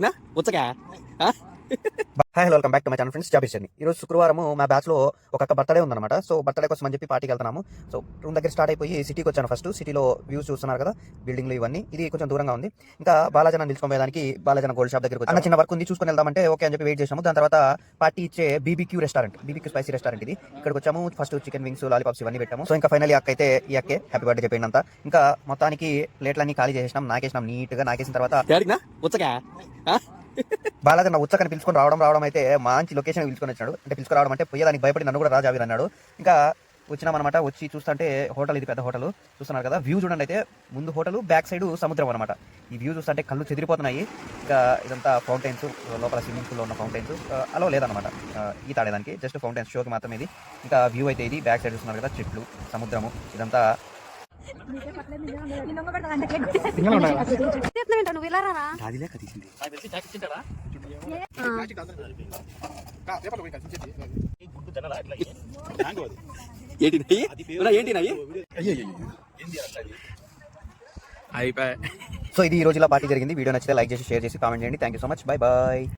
ना होतं का hi hello welcome back to my channel friends Jabir journey ఈ రోజు శుక్రవారం మా బ్యాచ్లో ఒక అక్క బర్త్డే ఉందన్నమాట. సో బర్త్డే కోసం అని చెప్పి పార్టీకి వెళ్తున్నాము. సో రూమ్ దగ్గర స్టార్ట్ అయిపోయి సిటీకి వచ్చాను ఫస్ట్ సిటీలో వ్యూస్ చూస్తున్నారు కదా బిల్డింగ్లు ఇవన్నీ. ఇది కొంచెం దూరంగా ఉంది. ఇంకా బాలాజన నిలుచుకోవడానికి బాలాజన గోల్డ్ షాప్ దగ్గర అన్న చిన్న వర్క్ ఉంది చూసుకొని వెళ్దామంటే ఓకే అని చెప్పి వెయిట్ చేసాము దాని తర్వాత పార్టీ ఇచ్చే BBQ restaurant BBQ spicy restaurant ఇది. ఇక్కడికి వచ్చాము. ఫస్ట్ చికెన్ వింగ్స్ లాలీపాప్స్ ఇవన్నీ పెట్టాము. సో ఇంకా ఫైనల్ అక్క అయితే ఈ అక్కే హ్యాపీ బర్త్డే చెప్పండి అంతా ఇంకా మొత్తానికి ప్లేట్లన్నీ ఖాళీ చేసినాం నాకేసినాం నీట్గా నాకేసిన తర్వాత బాలాజీ నా ఉచ్చకని పిలుచుకొని రావడం రావడం అయితే మంచి లొకేషన్ పిలుచుకొని వచ్చాడు. అంటే పిలుచుకొని రావడం అంటే పోయేదానికి భయపడి నన్ను కూడా రాజావిర్ అన్నాడు. ఇంకా వచ్చినామన్నమాట వచ్చి చూస్తుంటే హోటల్ ఇది పెద్ద హోటల్ చూస్తున్నారు కదా. వ్యూ చూడండి అయితే ముందు హోటల్ బ్యాక్ సైడ్ సముద్రం అనమాట ఈ వ్యూ చూస్తుంటే కళ్ళు చెదిరిపోతున్నాయి. ఇంకా ఇదంతా ఫౌంటైన్స్ లోపల స్విమ్మింగ్ పూల్లో ఉన్న ఫౌంటైన్స్ అలా లేదనమాట ఆ, ఈత ఆడేదానికి జస్ట్ ఫౌంటైన్స్ షోకి మాత్రం ఇది. ఇంకా వ్యూ అయితే ఇది బ్యాక్ సైడ్ చూస్తున్నారు కదా చెట్లు సముద్రము ఇదంతా. చెప్తున్నాంట నువ్వు ఇలా రారా? ఏంటి ఏంటి నాయి అయిపోయి. సో ఇది ఈ రోజు ఇలా పార్టీ జరిగింది. వీడియో నచ్చితే లైక్ చేసి షేర్ చేసి కామెంట్ చేయండి. Thank you so much bye bye